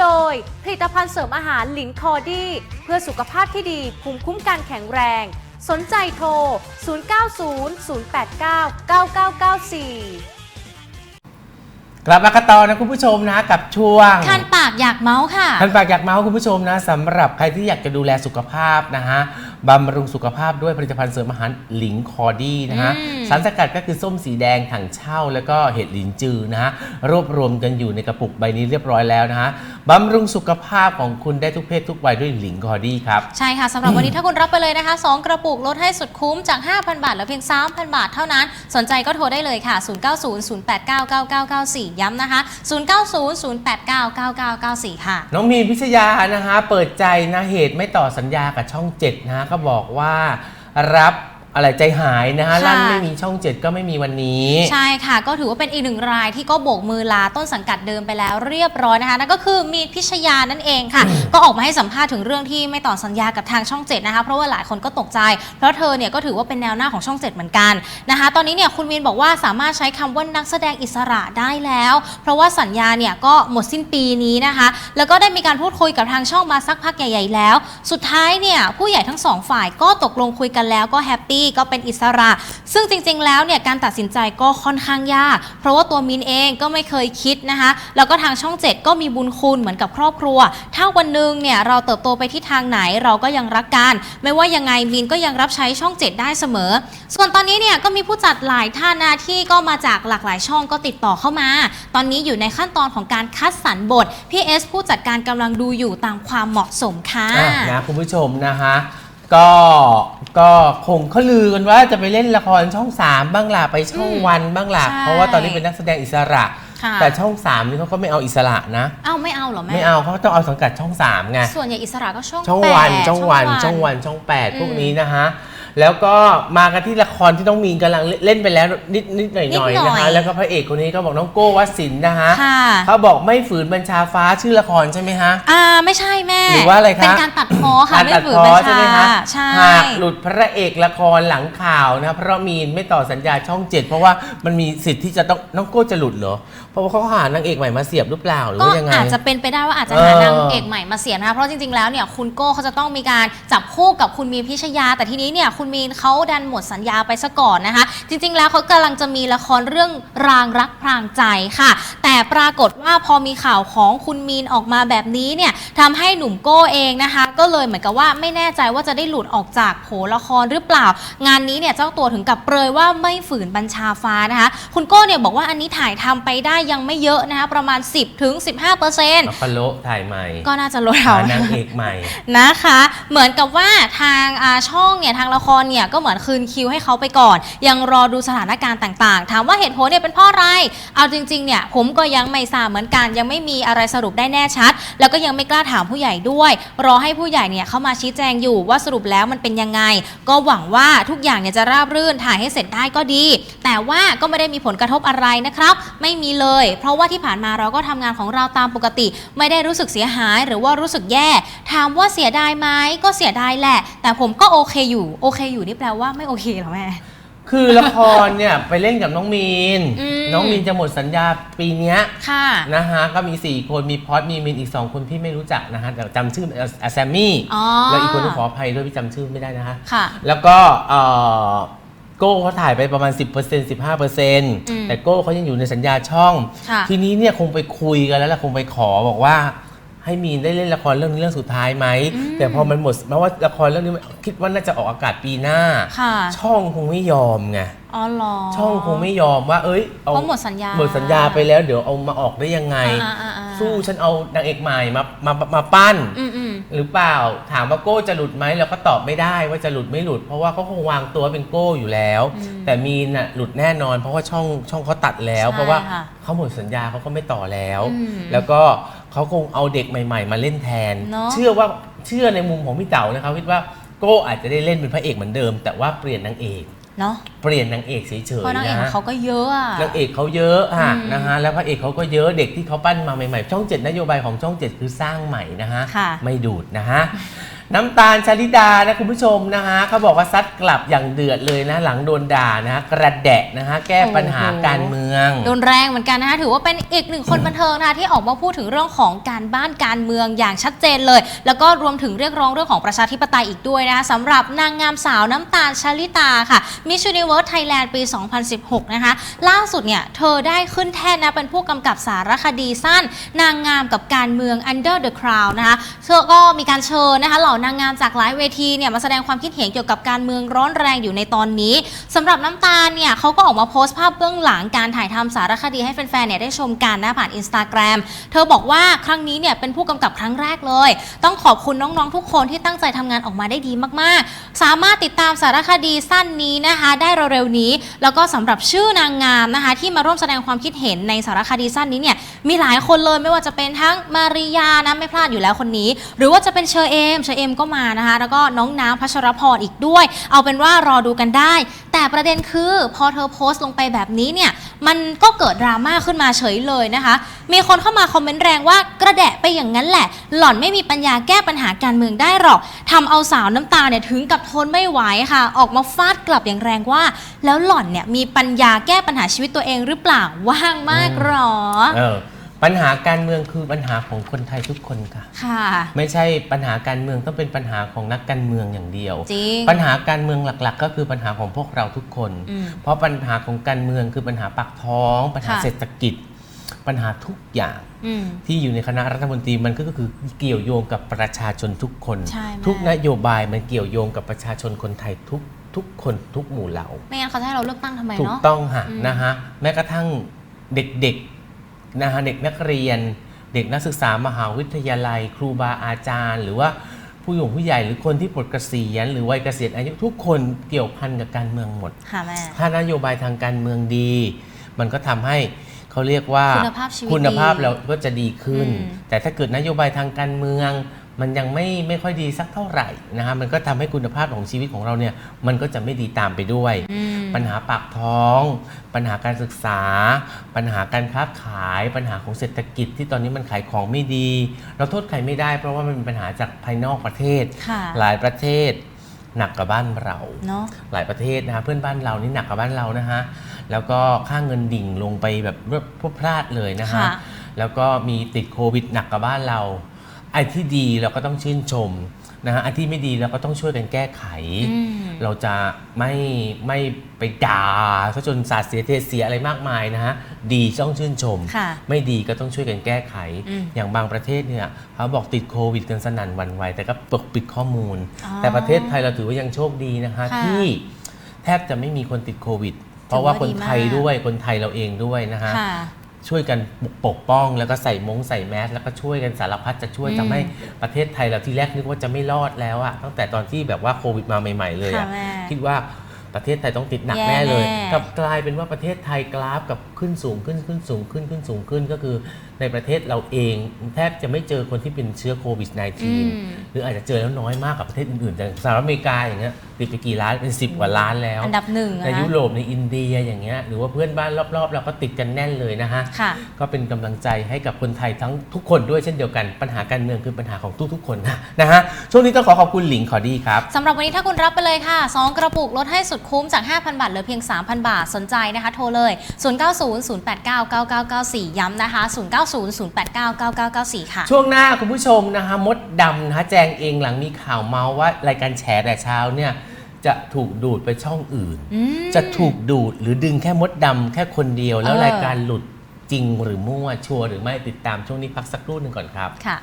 โดย ผลิตภัณฑ์เสริมอาหารหลินคอดี้ เพื่อสุขภาพที่ดีภูมิคุ้มกันแข็งแรง สนใจโทร 0900899994กลับมากันต่อนะคุณผู้ชมนะกับช่วงคันปากอยากเมาส์ค่ะท่านปากอยากเมาส์คุณผู้ชมนะสำหรับใครที่อยากจะดูแลสุขภาพนะฮะบำรุงสุขภาพด้วยผลิตภัณฑ์เสริมอาหารหลิงคอดี้นะฮะอืมสารสกัดก็คือส้มสีแดงถังเช่า แล้วก็เห็ดหลินจือนะฮะรวบรวมกันอยู่ในกระปุกใบนี้เรียบร้อยแล้วนะฮะบำรุงสุขภาพของคุณได้ทุกเพศทุกวัยด้วยหลิงคอดี้ครับ ใช่ค่ะสำหรับวันนี้ถ้าคุณรับไปเลยนะคะ 2 กระปุกลดให้สุดคุ้มจาก 5,000 บาทเหลือเพียง 3,000 บาทเท่านั้น สนใจก็โทรได้เลยค่ะ 0900899994 ย้ำนะคะ 0900899994 ค่ะ น้องมีนพิชยานะฮะเปิดใจนะเหตุไม่ต่อสัญญากับช่องเจ็ดนะฮะก็บอกว่ารับ อะไรใจหายนะฮะค่ะ ลั่นไม่มีช่องเจ็ดก็ไม่มีวันนี้ ใช่ค่ะ ก็ถือว่าเป็นอีกหนึ่งรายที่ก็โบกมือลาต้นสังกัดเดิมไปแล้วเรียบร้อยนะคะนั่นก็คือมีนพิชยานั่นเองค่ะ ก็ออกมาให้สัมภาษณ์ถึงเรื่องที่ไม่ต่อสัญญากับทางช่องเจ็ดนะคะเพราะว่าหลายคนก็ตกใจ เพราะเธอเนี่ยก็ถือว่าเป็นแนวหน้าของช่องเจ็ดเหมือนกันนะคะ ตอนนี้เนี่ยคุณมีนบอกว่าสามารถใช้คำว่านักแสดงอิสระได้แล้ว เพราะว่าสัญญาเนี่ยก็หมดสิ้นปีนี้นะคะ แล้วก็ได้มีการพูดคุยกับทางช่องมาสักพักใหญ่ ๆ แล้ว สุดท้ายเนี่ยผู้ใหญ่ทั้งสองฝ่ายก็ตกลงคุยกันแล้วก็แฮปปี้ก็เป็นอิสระ ซึ่งจริง ๆ แล้วเนี่ยการตัดสินใจก็ค่อนข้างยาก เพราะว่าตัวมินเองก็ไม่เคยคิดนะคะแล้วก็ทางช่อง 7 ก็มีบุญคุณเหมือนกับครอบครัว ถ้าวันหนึ่งเนี่ยเราเติบโตไปที่ทางไหนเราก็ยังรักกัน ไม่ว่ายังไงมินก็ยังรับใช้ช่อง 7 ได้เสมอ ส่วนตอนนี้เนี่ยก็มีผู้จัดหลายท่านนะที่ก็มาจากหลากหลายช่องก็ติดต่อเข้ามา ตอนนี้อยู่ในขั้นตอนของการคัดสรรบทพี่เอสผู้จัดการกำลังดูอยู่ตามความเหมาะสมค่ะ อะนะคุณผู้ชมนะฮะ ก็ก็คงเขาลือกันว่าจะไปเล่นละครช่อง3บ้างล่ะไปช่องอืมวันบ้างล่ะใช่เพราะว่าตอนนี้เป็นนักแสดงอิสระ ค่ะ แต่ช่อง3นี่เขาก็ไม่เอาอิสระนะ เอ้าไม่เอาเหรอแม่ ไม่เอาเขาต้องเอาสังกัดช่อง3ไง ส่วนใหญ่อิสระก็ช่องช่องแปดวันช่องวันช่ช่อองงวัวันนช่อง8พวกอืมนี้นะฮะ แล้วก็มากันที่ละครที่น้องมีนกำลังเล่นไปแล้วนิดนิดหน่อยนิหดน่อยหน่อยนะคะ แล้วก็พระเอกคนนี้ก็บอกน้องโก้วสินทร์นะฮะค่ะ เขาบอกไม่ฝืนบัญชาฟ้าชื่อละครใช่ไหมฮะ อ่าไม่ใช่แม่หรือว่าอะไรคะเป็นการตัดพ้อค่ะการไม่ตัดฝืนพ้อบัญใช่ชาไหมคะใช่ หากหลุดพระเอกละครหลังข่าวนะเพราะมีนไม่ต่อสัญญาช่องเจ็ดเพราะว่ามันมีสิทธิ์ที่จะต้องน้องโก้จะหลุดเหรอเพราะว่าเขาหานางเอกใหม่มาเสียบหรือเปล่าหรือก็ว่ายังไง อาจจะเป็นไปได้ว่าอาจจะเออหานางเอกใหม่มาเสียนะคะเพราะจริงๆแล้วเนี่ยคุณโก้เขาจะต้องมีการจับคู่กับคุณมีนพิชยา แต่ทีนี้เนี่ยคุณมีนเขาดันหมดสัญญาไปซะก่อนนะคะ จริงๆแล้วเขากำลังจะมีละครเรื่องรางรักพรางใจค่ะ แต่ปรากฏว่าพอมีข่าวของคุณมีนออกมาแบบนี้เนี่ยทำให้หนุ่มโก้เองนะคะ ก็เลยเหมือนกับว่าไม่แน่ใจว่าจะได้หลุดออกจากโผละครหรือเปล่า งานนี้เนี่ยเจ้าตัวถึงกับเปรยว่าไม่ฝืนบัญชาฟ้านะคะ คุณโก้เนี่ยบอกว่าอันนี้ถ่ายทำไปได้ยังไม่เยอะนะคะประมาณ 10ถึง15เปอร์เซ็นต์มาพะโละถ่ายใหม่ ก็น่าจะลดหาเอานางเอกใหม่นะคะ เหมือนกับว่าทางอาช่องเนี่ยทางละครเนี่ยก็เหมือนคืนคิวให้เขาไปก่อน ยังรอดูสถานการณ์ต่างๆ ถามว่าเหตุผลเนี่ยเป็นเพราะอะไร เอาจริงๆเนี่ยผมก็ยังไม่ทราบเหมือนกัน ยังไม่มีอะไรสรุปได้แน่ชัด แล้วก็ยังไม่กล้าถามผู้ใหญ่ด้วย รอให้ผู้ใหญ่เนี่ยเข้ามาชี้แจงอยู่ว่าสรุปแล้วมันเป็นยังไง ก็หวังว่าทุกอย่างเนี่ยจะราบรื่นถ่ายให้เสร็จได้ก็ดี แต่ว่าก็ไม่ได้มีผลกระทบอะไรนะครับ ไม่มีเลย เพราะว่าที่ผ่านมาเราก็ทำงานของเราตามปกติ ไม่ได้รู้สึกเสียหายหรือว่ารู้สึกแย่ ถามว่าเสียดายไหมก็เสียดายแหละ แต่ผมก็โอเคอยู่โอเคอยู่นี่แปลว่าไม่โอเคเหรอแม่ คือละครเนี่ย ไปเล่นกับน้องมีน อืม น้องมีนจะหมดสัญญาปีเนี้ยค่ะ นะฮะ ก็มี 4 คนมีพอดมีมินอีก 2 คนพี่ไม่รู้จักนะฮะแต่จำชื่ออะแซมมี่อ๋อ แล้วอีกคนต้องขออภัยด้วยพี่จำชื่อไม่ได้นะฮะ ค่ะ แล้วก็เอ่อโก้เขาถ่ายไปประมาณ 10% 15%มแต่โก้เขายังอยู่ในสัญญาช่อง ค่ะทีนี้เนี่ยคงไปคุยกันแล้วล่ะคงไปขอบอกว่า ให้มีนได้เล่นละครเรื่องนี้เรื่องสุดท้ายไหมอืมแต่พอมันหมดแม้ว่าละครเรื่องนี้คิดว่าน่าจะออกอากาศปีหน้า ค่ะ ช่องคงไม่ยอมไง อ๋อเหรอช่องคงไม่ยอมว่า เอ้ยเอาเพราะหมดสัญญา หมดสัญญาไปแล้วเดี๋ยวเอามาออกได้ยังไง อ่าอ่าอ่า สู้ฉันเอานางเอกใหม่มามามามาปั้น อืมอืม หรือเปล่าถามว่าโก้จะหลุดไหมเราก็ตอบไม่ได้ว่าจะหลุดไม่หลุด เพราะว่าเขาคงวางตัวเป็นโก้อยู่แล้วอืมแต่มีนน่ะหลุดแน่นอน เพราะว่าช่องช่องเขาตัดแล้ว ใช่เพราะว่าค่ะเขาหมดสัญญาเขาก็ไม่ต่อแล้ว อืมแล้วก็ เขาคงเอาเด็กใหม่ ๆ มาเล่นแทน เนอะ เชื่อว่าเชื่อในมุมของพี่เต๋านะครับคิดว่าโก้อาจจะได้เล่นเป็นพระเอกเหมือนเดิม แต่ว่าเปลี่ยนนางเอก เนาะเปลี่ยนนางเอกเฉยเพราะนางๆเอกนะของฮะเขาก็เยอะอะ นางเอกเขาเยอะอะอืมนะฮะแล้วพระเอกเขาก็เยอะเด็กที่เขาปั้นมาใหม่ๆ ช่องเจ็ดนโยบายของช่องเจ็ดคือสร้างใหม่นะฮะค่ะ ไม่ดูดนะฮะ น้ำตาลชลิดานะคุณผู้ชมนะฮะเขาบอกว่าซัดกลับอย่างเดือดเลยนะ หลังโดนด่านะฮะกระแดะนะฮะแก้ปัญหาการเมือง โดนแรงเหมือนกันนะคะถือว่าเป็นอีกหนึ่งคนบันเทิงนะคะที่ออกมาพูดถึงเรื่องของการบ้านการเมืองอย่างชัดเจนเลย แล้วก็รวมถึงเรียกร้องเรื่องของประชาธิปไตยอีกด้วยนะคะสำหรับนางงามสาวน้ำตาลชลิตาค่ะ Miss Universe Thailand ปี 2016 นะคะล่าสุดเนี่ยเธอได้ขึ้นแท่นนะเป็นผู้กำกับสารคดีสั้น นางงามกับการเมือง Under the Crown นะคะเธอก็มีการเชิญนะคะเหล่านางงามจากหลายเวทีเนี่ยมาแสดงความคิดเห็นเกี่ยวกับการเมืองร้อนแรงอยู่ในตอนนี้สำหรับน้ำตาลเนี่ยเขาก็ออกมาโพสต์ภาพเบื้องหลังการถ่ายทำสารคดีให้แฟนๆเนี่ยได้ชมกันนะผ่านอินสตาแกรมเธอบอกว่าครั้งนี้เนี่ยเป็นผู้กำกับครั้งแรกเลย ต้องขอบคุณน้องๆทุกคนที่ตั้งใจทำงานออกมาได้ดีมากๆ สามารถติดตามสารคดีสั้นนี้นะคะได้เร็วๆนี้ แล้วก็สำหรับชื่อนางงามนะคะที่มาร่วมแสดงความคิดเห็นในสารคดีสั้นนี้เนี่ยมีหลายคนเลยไม่ว่าจะเป็นทั้งมาริยานะไม่พลาดอยู่แล้วคนนี้ หรือว่าจะเป็นเชอเอมเชอเอมก็มานะคะ แล้วก็น้องน้ำพัชรพรอีกด้วย เอาเป็นว่ารอดูกันได้ แต่ประเด็นคือพอเธอโพสต์ลงไปแบบนี้เนี่ย มันก็เกิดดราม่าขึ้นมาเฉยเลยนะคะ มีคนเข้ามาคอมเมนต์แรงว่ากระแดะไปอย่างนั้นแหละ หล่อนไม่มีปัญญาแก้ปัญหาการเมืองได้หรอกทำเอาสาวน้ำตาเนี่ยถึงกับทนไม่ไหวค่ะ ออกมาฟาดกลับอย่างแรงว่า แล้วหล่อนเนี่ยมีปัญญาแก้ปัญหาชีวิตตัวเองหรือเปล่าว่างมากหรอ เออ ปัญหาการเมืองคือปัญหาของคนไทยทุกคนค่ะ ค่ะ ไม่ใช่ปัญหาการเมืองต้องเป็นปัญหาของนักการเมืองอย่างเดียว จริง ปัญหาการเมืองหลักๆ ก็คือปัญหาของพวกเราทุกคน อืมเพราะปัญหาของการเมืองคือปัญหาปากท้อง ปัญหาค่ะ เศรษฐกิจ ปัญหาทุกอย่าง อืม ที่อยู่ในคณะรัฐมนตรีมันก็คือเกี่ยวโยงกับประชาชนทุกคน ใช่แม่ ทุกนโยบายมันเกี่ยวโยงกับประชาชนคนไทยทุกทุกคนทุกหมู่เหล่า ไม่งั้นเขาจะให้เราเลือกตั้งทำไมถูกเนาะ ต้องค่ะอืม นะฮะแม้กระทั่งเด็กๆ นะฮะเด็กนักเรียน เด็กนักศึกษามหาวิทยาลัย ครูบาอาจารย์ หรือว่าผู้ใหญ่ผู้ใหญ่หรือคนที่ปลดเกษียณหรือวัยเกษียณอายุทุกคนเกี่ยวพันกับการเมืองหมด ค่ะแม่ ถ้านโยบายทางการเมืองดี มันก็ทำให้เขาเรียกว่าคุณภาพชีวิตคุณภาพดีเราก็จะดีขึ้น อืม แต่ถ้าเกิดนโยบายทางการเมือง มันยังไม่ไม่ค่อยดีสักเท่าไหร่นะฮะมันก็ทำให้คุณภาพของชีวิตของเราเนี่ยมันก็จะไม่ดีตามไปด้วย อืม ปัญหาปากท้อง ปัญหาการศึกษา ปัญหาการค้าขาย ปัญหาของเศรษฐกิจที่ตอนนี้มันขายของไม่ดี เราโทษใครไม่ได้ เพราะว่ามันเป็นปัญหาจากภายนอกประเทศค่ะหลายประเทศหนักกว่าบ้านเราเนาะหลายประเทศนะฮะเพื่อนบ้านเรานี่หนักกว่าบ้านเรานะฮะ แล้วก็ค่าเงินดิ่งลงไปแบบรวดพรวดพลาดเลยนะฮะค่ะแล้วก็มีติดโควิดหนักกว่าบ้านเรา ไอ้ที่ดีเราก็ต้องชื่นชม นะฮะไอ้ที่ไม่ดีเราก็ต้องช่วยกันแก้ไขอืมเราจะไม่ไม่ไปด่าซะจนสาดเสียเทเสียอะไรมากมายนะฮะดีต้องชื่นชมค่ะไม่ดีก็ต้องช่วยกันแก้ไขอืมอย่างบางประเทศเนี่ยเขาบอกติดโควิดกันสนั่นหวันไหวแต่ก็ปกปิดข้อมูลอ๋อแต่ประเทศไทยเราถือว่ายังโชคดีนะคะค่ะที่แทบจะไม่มีคนติดโควิดเพราะว่าคนไทยถือว่าดีมากด้วยคนไทยเราเองด้วยนะฮะค่ะ ช่วยกันปกป้องแล้วก็ใส่มงใส่แมสแล้วก็ช่วยกันสารพัดจะช่วยอืมทำให้ประเทศไทยเราที่แรกนึกว่าจะไม่รอดแล้วอะตั้งแต่ตอนที่แบบว่าโควิดมาใหม่ ๆ เลยค่ะอะแม่ คิดว่าประเทศไทยต้องติดหนักแย่แน่เลยแน่ กลับกลายเป็นว่าประเทศไทยกราฟกับขึ้นสูงขึ้นขึ้นสูงขึ้นขึ้นสูงขึ้นก็คือ ในประเทศเราเองแทบจะไม่เจอคนที่เป็นเชื้อโควิดอืม -19 หรืออาจจะเจอแล้วน้อยมากกับประเทศอื่นๆอย่างสหรัฐอเมริกาอย่างเงี้ยติดไปกี่ล้านเป็น10กว่าล้านแล้ว อันดับหนึ่งอะในนะยุโรปในอินเดียอย่างเงี้ยหรือว่าเพื่อนบ้านรอบๆ เราก็ติดกันแน่นเลยนะฮะค่ะก็เป็นกำลังใจให้กับคนไทยทั้งทุกคนด้วยเช่นเดียวกันปัญหาการเมืองคือปัญหาของทุกๆคนนะนะฮะช่วงนี้ต้องขอขอบคุณหลิงขอดีครับสำหรับวันนี้ถ้าคุณรับไปเลยค่ะ 2 กระปุกลดให้สุดคุ้มจาก 5,000 บาทเหลือเพียง 3,000 บาทสนใจนะคะ โทรเลย 0900899994 ย้ำนะคะ0900899994 ค่ะ ช่วงหน้าคุณผู้ชมนะฮะมดดำนะฮะแจงเองหลังมีข่าวเมาส์ว่ารายการแฉแต่เช้าเนี่ยจะถูกดูดไปช่องอื่น อืม จะถูกดูดหรือดึงแค่มดดำแค่คนเดียวแล้วเออ รายการหลุดจริงหรือมั่วชัวร์หรือไม่ติดตามช่วงนี้พักสักครู่หนึ่งก่อนครับ ค่ะ